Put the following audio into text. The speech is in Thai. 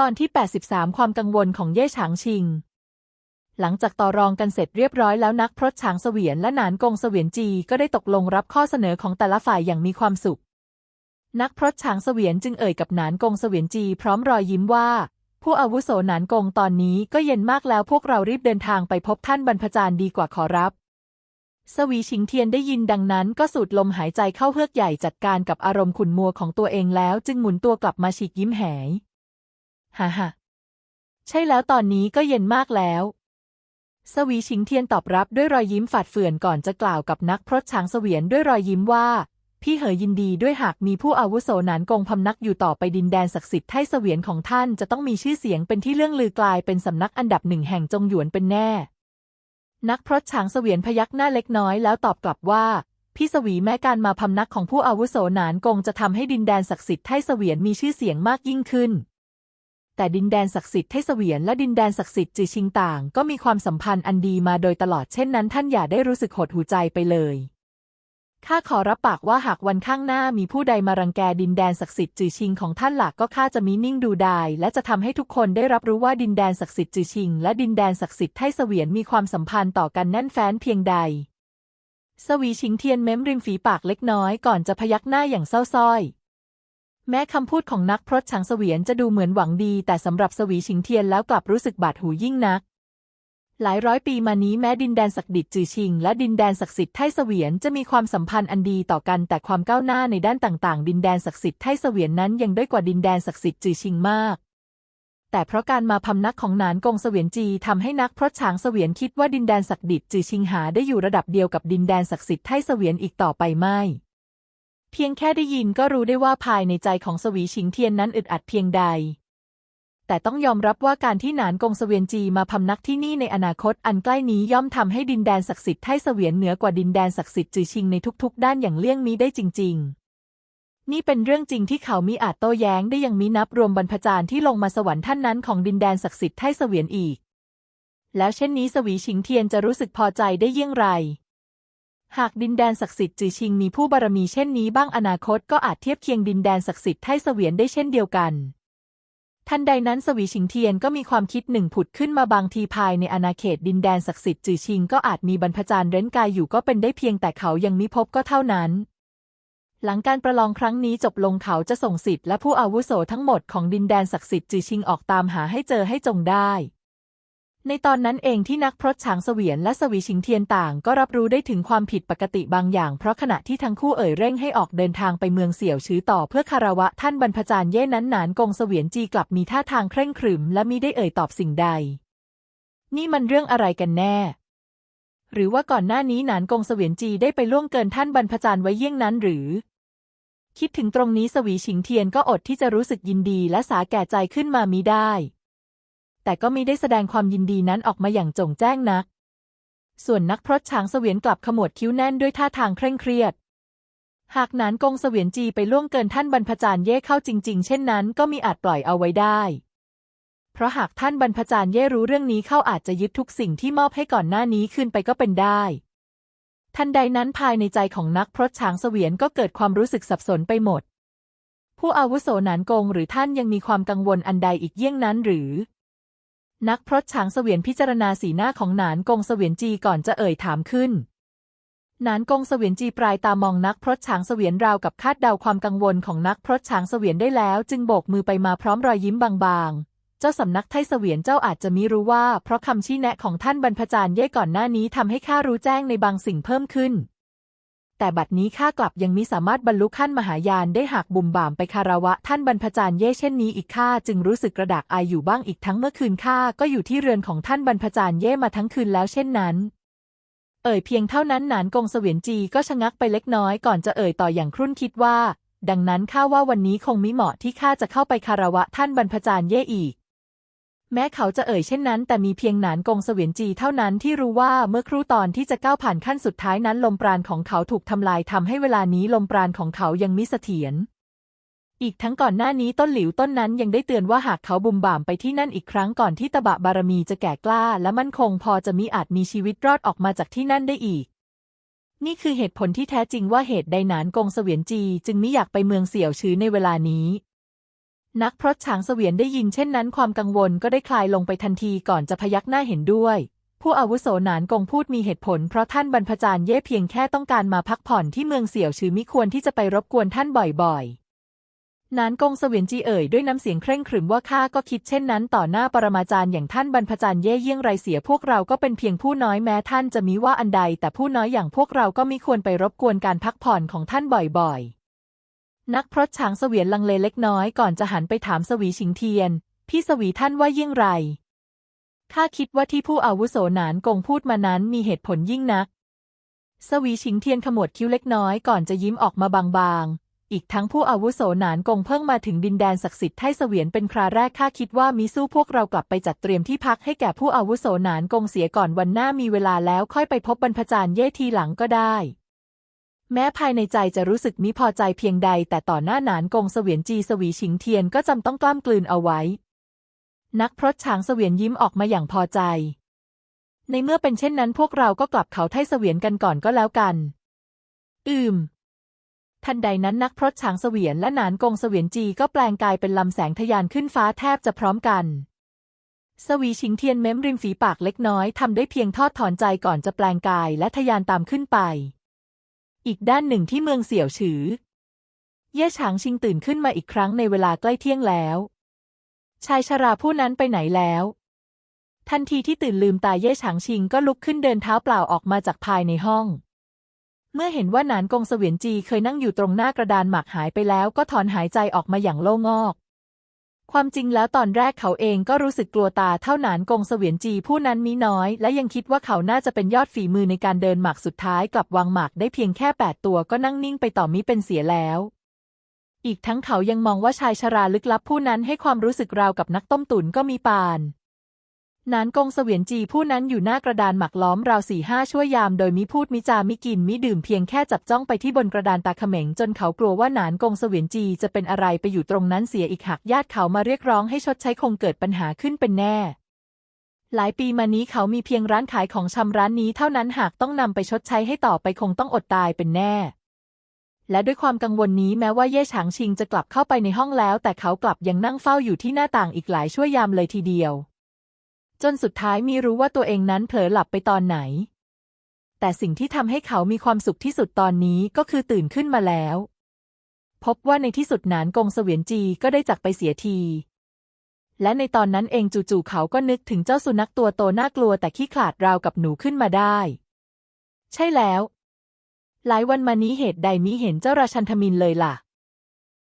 ตอนที่ 83 ความกังวลของเย่ฉางชิง หลังจากต่อรองกันเสร็จเรียบร้อยแล้วนักพรตฉางเสวียนและหนานกงเสวียนจีก็ได้ตกลงรับข้อเสนอของแต่ละฝ่ายอย่างมีความสุข นักพรตฉางเสวียนจึงเอ่ยกับหนานกงเสวียนจีพร้อมรอยยิ้มว่า ผู้อาวุโสหนานกงตอนนี้ก็เย็นมากแล้วพวกเรารีบเดินทางไปพบท่านบรรพจารย์ดีกว่าขอรับสวีชิงเทียนได้ยินดังนั้นก็สูดลมหายใจเข้าเฮือกใหญ่จัดการกับอารมณ์ขุ่นมัวของตัวเองแล้วจึงหมุนตัวกลับมาฉีกยิ้มแหย ฮ่าฮ่าใช่แล้วตอนนี้ก็เย็นมากแล้ว สวีชิงเทียนตอบรับด้วยรอยยิ้มฝาดเฟื่อนก่อนจะกล่าวกับนักพรตช้างเสวียนด้วยรอยยิ้มว่า พี่เหยยินดีด้วยหากมีผู้อาวุโสหนานกงพำนักอยู่ต่อไปดินแดนศักดิ์สิทธิ์ไทเสวียนของท่านจะต้องมีชื่อเสียงเป็นที่เรื่องลือกลายเป็นสำนักอันดับหนึ่งแห่งจงหยวนเป็นแน่ นักพรตช้างเสวียนพยักหน้าเล็กน้อยแล้วตอบกลับว่าพี่สวีแม้การมาพำนักของผู้อาวุโสหนานกงจะทำให้ดินแดนศักดิ์สิทธิ์ไทเสวียนมีชื่อเสียงมากยิ่งขึ้น แต่ดินแดนศักดิ์สิทธิ์ไทเวียนและดินแดนศักดิ์สิทธิ์จือชิงต่าง ก็มีความสัมพันธ์อันดีมาโดยตลอดเช่นนั้นท่านอย่าได้รู้สึกหดหูใจไปเลยข้าขอรับปากว่าหากวันข้างหน้ามีผู้ใดมารังแกดินแดนศักดิ์สิทธิ์จือชิงของท่านหลักก็ข้าจะมีนิ่งดูดายและจะทำให้ทุกคนได้รับรู้ว่าดินแดนศักดิ์สิทธิ์จือชิง และดินแดนศักดิ์สิทธิ์ไทเสวียนมีความสัมพันธ์ต่อกันแน่นแฟ้นเพียงใด สวีชิงเทียนเม้มริมฝีปากเล็กน้อยก่อนจะพยักหน้าอย่างเศร้าส้อย แม้คำพูดของนักพรตฉางเสวียนจะดูเหมือนหวังดี แต่สำหรับสวีชิงเทียนแล้วกลับรู้สึกบาดหูยิ่งนัก หลายร้อยปีมานี้แม้ดินแดนศักดิตจือชิง และดินแดนศักดิ์สิทธิ์ไทเสวียนจะมีความสัมพันธ์อันดีต่อกันแต่ความก้าวหน้าในด้านต่างๆ ดินแดนศักดิ์สิทธิ์ไทเสวียนนั้นยังด้อยกว่าดินแดนศักดิ์สิทธิ์จือชิงมากแต่เพราะการมาพำนักของหนานกงเสวียนจีทำให้นักพรตฉางเสวียนคิดว่าดินแดนศักดิตจือชิงหาได้อยู่ระดับเดียวกับดินแดนศักดิ์สิทธิ์ไทเสวียนอีกต่อไปไม่ เพียงแค่ได้ยินก็รู้ได้ว่าภายในใจของสวีชิงเทียนนั้นอึดอัดเพียงใด แต่ต้องยอมรับว่าการที่หนานกงเสวียนจีมาพำนักที่นี่ในอนาคตอันใกล้นี้ย่อมทำให้ดินแดนศักดิ์สิทธิ์ไทเสวียนเหนือกว่าดินแดนศักดิ์สิทธิ์จือชิงในทุกๆ ด้านอย่างเลี่ยงมิได้จริง ๆนี่เป็นเรื่องจริงที่เขามิอาจโต้แย้งได้ยังมินับรวมบรรพจารย์ที่ลงมาสวรรค์ท่านนั้นของดินแดนศักดิ์สิทธิ์ไทเสวียนอีก แล้วเช่นนี้สวีชิงเทียนจะรู้สึกพอใจได้เยี่ยงไร หากดินแดนศักดิ์สิทธิ์จือชิงมีผู้บารมีเช่นนี้บ้างอนาคตก็อาจเทียบเคียงดินแดนศักดิ์สิทธิ์ไทเสวียนได้เช่นเดียวกัน ทันใดนั้นสวีชิงเทียนก็มีความคิดหนึ่งผุดขึ้นมาบางทีภายในอาณาเขตดินแดนศักดิ์สิทธิ์จือชิงก็อาจมีบรรพจารย์เร้นกายอยู่ก็เป็นได้เพียงแต่เขายังมิพบก็เท่านั้น หลังการประลองครั้งนี้จบลงเขาจะส่งสิทธิ์และผู้อาวุโสทั้งหมดของดินแดนศักดิ์สิทธิ์จือชิงออกตามหาให้เจอให้จงได้ ในตอนนั้นเองที่นักพรตฉางเสวียนและสวีชิงเทียนต่าง ก็รับรู้ได้ถึงความผิดปกติบางอย่าง เพราะขณะที่ทั้งคู่เอ่ยเร่งให้ออกเดินทางไปเมืองเสี่ยวชื้อต่อเพื่อคารวะท่านบรรพจารย์เย่นั้นหนานกงเสวียนจีกลับมีท่าทางเคร่งขรึม และมิได้เอ่ยตอบสิ่งใด นี่มันเรื่องอะไรกันแน่ หรือว่าก่อนหน้านี้หนานกงเสวียนจีได้ไปล่วงเกินท่านบรรพจารย์ไว้เยี่ยงนั้นหรือ คิดถึงตรงนี้สวีชิงเทียนก็อดที่จะรู้สึกยินดีและสาแก่ใจขึ้นมามิได้ แต่ก็มิได้แสดงความยินดีนั้นออกมาอย่างจงแจ้งนัก ส่วนนักพรตช้างเสวียนกลับขมวดคิ้วแน่นด้วยท่าทางเคร่งเครียด หากนานกงเสวียนจีไปล่วงเกินท่านบรรพจารย์เย่เข้าจริง ๆ เช่นนั้น ก็มีอาจปล่อยเอาไว้ได้ เพราะหากท่านบรรพจารย์เย่รู้เรื่องนี้เข้าอาจจะยึดทุกสิ่งที่มอบให้ก่อนหน้านี้คืนไปก็เป็นได้ ทันใดนั้นภายในใจของนักพรตช้างเสวียนก็เกิดความรู้สึกสับสนไปหมด ผู้อาวุโสนานกงหรือท่านยังมีความกังวลอันใดอีกเยี่ยงนั้นหรือ นักพรตช้างเสวียนพิจารณาสีหน้าของหนานกงเสวียนจีก่อนจะเอ่ยถามขึ้น หนานกงเสวียนจีปลายตามองนักพรตช้างเสวียนราวกับคาดเดาความกังวลของนักพรตช้างเสวียนได้แล้ว จึงโบกมือไปมาพร้อมรอยยิ้มบางๆเจ้าสำนักไทเสวียนเจ้าอาจจะมิรู้ว่า เพราะคำชี้แนะของท่านบรรพจารย์เย่ก่อนหน้านี้ทำให้ข้ารู้แจ้งในบางสิ่งเพิ่มขึ้น แต่บัดนี้ข้ากลับยังมิสามารถบรรลุขั้นมหายานได้หากบุ่มบ่ามไปคารวะ ท่านบรรพจารย์เย่เช่นนี้อีกข้าจึงรู้สึกกระดากอายอยู่บ้างอีกทั้งเมื่อคืนข้าก็อยู่ที่เรือนของท่านบรรพจารย์เย่มาทั้งคืนแล้วเช่นนั้น เอ่ยเพียงเท่านั้นหนานกงเสวียนจีก็ชะงักไปเล็กน้อยก่อนจะเอ่ยต่ออย่างครุ่นคิดว่า ดังนั้นข้าว่าวันนี้คงมิเหมาะที่ข้าจะเข้าไปคารวะท่านบรรพจารย์เย่อีก แม้เขาจะเอ่ยเช่นนั้น แต่มีเพียงหนานกงเสวียนจีเท่านั้นที่รู้ว่าเมื่อครู่ตอนที่จะก้าวผ่านขั้นสุดท้ายนั้น ลมปราณของเขาถูกทำลายทำให้เวลานี้ลมปราณของเขายังมิเสถียรอีกทั้งก่อนหน้านี้ต้นหลิวต้นนั้นยังได้เตือนว่าหากเขาบุมบ่ามไปที่นั่นอีกครั้งก่อนที่ตบะบารมีจะแก่กล้า และมั่นคงพอจะมิอาจมีชีวิตรอดออกมาจากที่นั่นได้อีก นี่คือเหตุผลที่แท้จริงว่าเหตุใดหนานกงเสวียนจี จึงมิอยากไปเมืองเสี่ยวชื้อในเวลานี้ นักพรตฉางเสวียนได้ยินเช่นนั้นความกังวลก็ได้คลายลงไปทันทีก่อนจะพยักหน้าเห็นด้วย ผู้อาวุโสหนานกงพูดมีเหตุผลเพราะท่านบรรพจารย์เย่เพียงแค่ต้องการมาพักผ่อนที่เมืองเสี่ยวชือมิควรที่จะไปรบกวนท่านบ่อยๆนานกงเสวียนจีเอ่ยด้วยน้ำเสียงเคร่งขรึมว่าข้าก็คิดเช่นนั้นต่อหน้าปรมาจารย์อย่างท่านบรรพจารย์เย่เยี่ยงไรเสียพวกเราก็เป็นเพียงผู้น้อยแม้ท่านจะมีว่าอันใด แต่ผู้น้อยอย่างพวกเราก็มิควรไปรบกวนการพักผ่อนของท่านบ่อยๆ นักพรตฉางเสวียนลังเลเล็กน้อยก่อนจะหันไปถามสวีชิงเทียน พี่สวีท่านว่ายี่งไร ข้าคิดว่าที่ผู้อาวุโสหนานกงพูดมานั้นมีเหตุผลยิ่งนัก สวีชิงเทียนขมวดคิ้วเล็กน้อยก่อนจะยิ้มออกมาบางๆ อีกทั้งผู้อาวุโสหนานกงเพิ่งมาถึงดินแดนศักดิ์สิทธิ์ไทเสวียนเป็นคราแรกข้าคิดว่ามิสู้พวกเรากลับไปจัดเตรียมที่พักให้แก่ผู้อาวุโสหนานกงเสียก่อนวันหน้ามีเวลาแล้วค่อยไปพบบรรพจารย์เย่ทีหลังก็ได้ แม้ภายในใจจะรู้สึกมิพอใจเพียงใด แต่ต่อหน้าหนานกงเสวียนจีสวีชิงเทียนก็จำต้องกล้ามกลืนเอาไว้ นักพรตฉางเสวียนยิ้มออกมาอย่างพอใจ ในเมื่อเป็นเช่นนั้นพวกเราก็กลับเขาไทเสวียนกันก่อนก็แล้วกัน อืมทันใดนั้นนักพรตฉางเสวียนและหนานกงเสวียนจีก็แปลงกายเป็นลำแสงทะยานขึ้นฟ้าแทบจะพร้อมกันสวีชิงเทียนเม้มริมฝีปากเล็กน้อยทำได้เพียงทอดถอนใจก่อนจะแปลงกายและทะยานตามขึ้นไป อีกด้านหนึ่งที่เมืองเสี่ยวฉือ เย่ฉางชิงตื่นขึ้นมาอีกครั้งในเวลาใกล้เที่ยงแล้ว ชายชราผู้นั้นไปไหนแล้ว ทันทีที่ตื่นลืมตาเย่ฉางชิงก็ลุกขึ้นเดินเท้าเปล่าออกมาจากภายในห้อง เมื่อเห็นว่านานกงเสวียนจีเคยนั่งอยู่ตรงหน้ากระดานหมากหายไปแล้วก็ถอนหายใจออกมาอย่างโล่งอก ความจริงแล้วตอนแรกเขาเองก็รู้สึกกลัวตาเท่าหนานกงเสวียนจีผู้นั้นมีน้อย และยังคิดว่าเขาน่าจะเป็นยอดฝีมือในการเดินหมากสุดท้ายกลับวางหมากได้เพียงแค่แปดตัวก็นั่งนิ่งไปต่อมิเป็นเสียแล้ว อีกทั้งเขายังมองว่าชายชราลึกลับผู้นั้นให้ความรู้สึกราวกับนักต้มตุ๋นก็มีปาน นานกงเสวียนจีผู้นั้นอยู่หน้ากระดานหมักล้อมราวสี่ห้าชั่วยามโดยมิพูดมิจามิกินมิดื่มเพียงแค่จับจ้องไปที่บนกระดานตาเขม็งจนเขากลัวว่านานกงเสวียนจีจะเป็นอะไรไปอยู่ตรงนั้นเสียอีกหากญาติเขามาเรียกร้องให้ชดใช้คงเกิดปัญหาขึ้นเป็นแน่ หลายปีมานี้เขามีเพียงร้านขายของชำร้านนี้เท่านั้นหากต้องนำไปชดใช้ให้ต่อไปคงต้องอดตายเป็นแน่และด้วยความกังวลนี้แม้ว่าเย่ฉางชิงจะกลับเข้าไปในห้องแล้ว แต่เขากลับยังนั่งเฝ้าอยู่ที่หน้าต่างอีกหลายชั่วยามเลยทีเดียว จนสุดท้ายมีรู้ว่าตัวเองนั้นเผลอหลับไปตอนไหน แต่สิ่งที่ทำให้เขามีความสุขที่สุดตอนนี้ก็คือตื่นขึ้นมาแล้ว พบว่าในที่สุดหนานกงเสวียนจีก็ได้จากไปเสียที และในตอนนั้นเองจู่ๆเขาก็นึกถึงเจ้าสุนัขตัวโตน่ากลัวแต่ขี้ขลาดราวกับหนูขึ้นมาได้ ใช่แล้ว หลายวันมานี้เหตุใดมิเห็นเจ้าราชันทมินเลยล่ะ